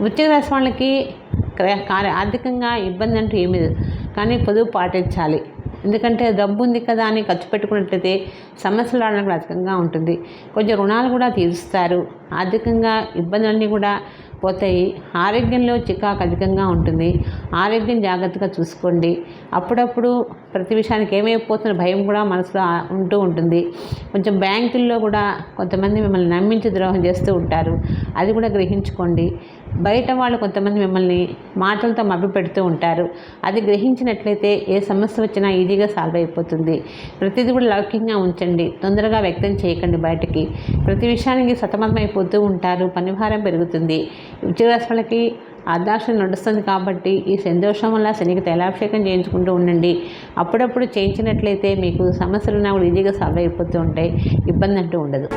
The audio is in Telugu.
వృత్తిక రాశి వాళ్ళకి ఆర్థికంగా ఇబ్బంది అంటూ ఏమీ లేదు. కానీ పొదుపు పాటించాలి. ఎందుకంటే డబ్బు ఉంది కదా అని ఖర్చు పెట్టుకున్నట్లయితే సమస్యలు రావడానికి అధికంగా ఉంటుంది. కొంచెం రుణాలు కూడా తీరుస్తారు. ఆర్థికంగా ఇబ్బందులన్నీ కూడా పోతాయి. ఆరోగ్యంలో చికాకు అధికంగా ఉంటుంది. ఆరోగ్యం జాగ్రత్తగా చూసుకోండి. అప్పుడప్పుడు ప్రతి విషయానికి ఏమైపోతున్న భయం కూడా మనసులో ఉంటూ ఉంటుంది. కొంచెం బ్యాంకుల్లో కూడా కొంతమంది మిమ్మల్ని నమ్మించి ద్రోహం చేస్తూ ఉంటారు. అది కూడా గ్రహించుకోండి. బయట వాళ్ళు కొంతమంది మిమ్మల్ని మాటలతో మభ్యపెడుతూ ఉంటారు. అది గ్రహించినట్లయితే ఏ సమస్య వచ్చినా ఈజీగా సాల్వ్ అయిపోతుంది. ప్రతిదీ కూడా లౌకికంగా ఉంచండి. తొందరగా వ్యక్తం చేయకండి బయటకి. ప్రతి విషయానికి సతమతమైపోతూ ఉంటారు. పనిభారం పెరుగుతుంది. ఉద్యోగస్తులకి వాళ్ళకి నడుస్తుంది కాబట్టి ఈ సంతోషం వల్ల శనికి తైలాభిషేకం చేయించుకుంటూ ఉండండి. అప్పుడప్పుడు చేయించినట్లయితే మీకు సమస్యలు ఉన్నా కూడా ఈజీగా సాల్వ్ అయిపోతూ ఉంటాయి. ఇబ్బంది అంటూ ఉండదు.